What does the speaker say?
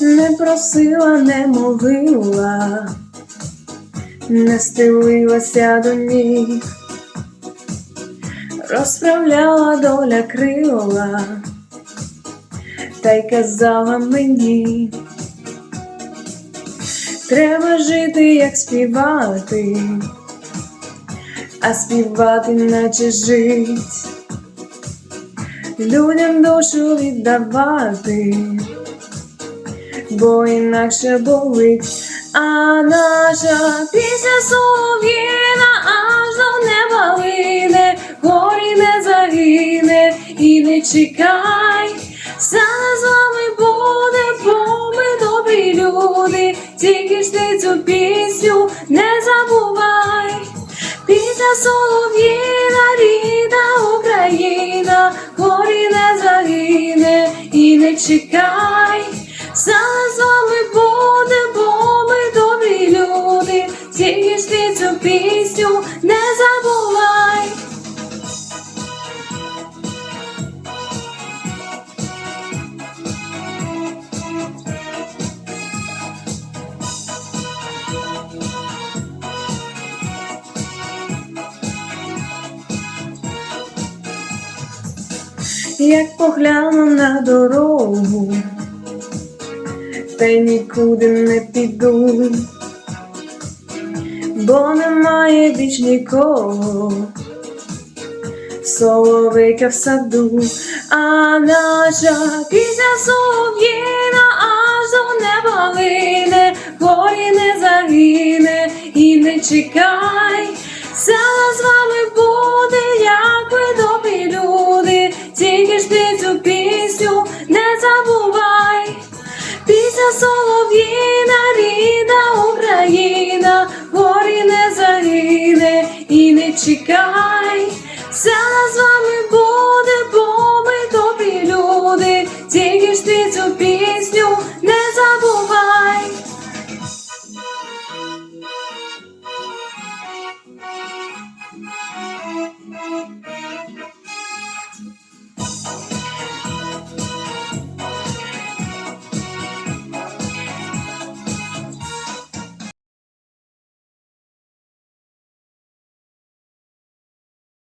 Не просила, не молила, не стелилася до ніг, розправляла доля крила, та й казала мені, треба жити, як співати, а співати, наче жить, людям душу віддавати бо інакше болить. А наша пісня солов'їна чекай, все з вами буде, бо ми добрі люди, тільки ж ти цю пісню не забувай. Пісня солов'їна, рідна Україна, горі не загине і не чекай. Все з вами буде, бо ми добрі люди, тільки ж ти цю пісню не забувай. Як погляну на дорогу, та й нікуди не піду, бо немає більш нікого, соловейка в саду, а наша пісня солов'їна аж до неба лине, горі не загине і не чекай, села з вами буде, як ви тільки ж ти цю пісню не забувай. Пісня солов'їна, рідна Україна, горі не загине і не чекай. Все з вами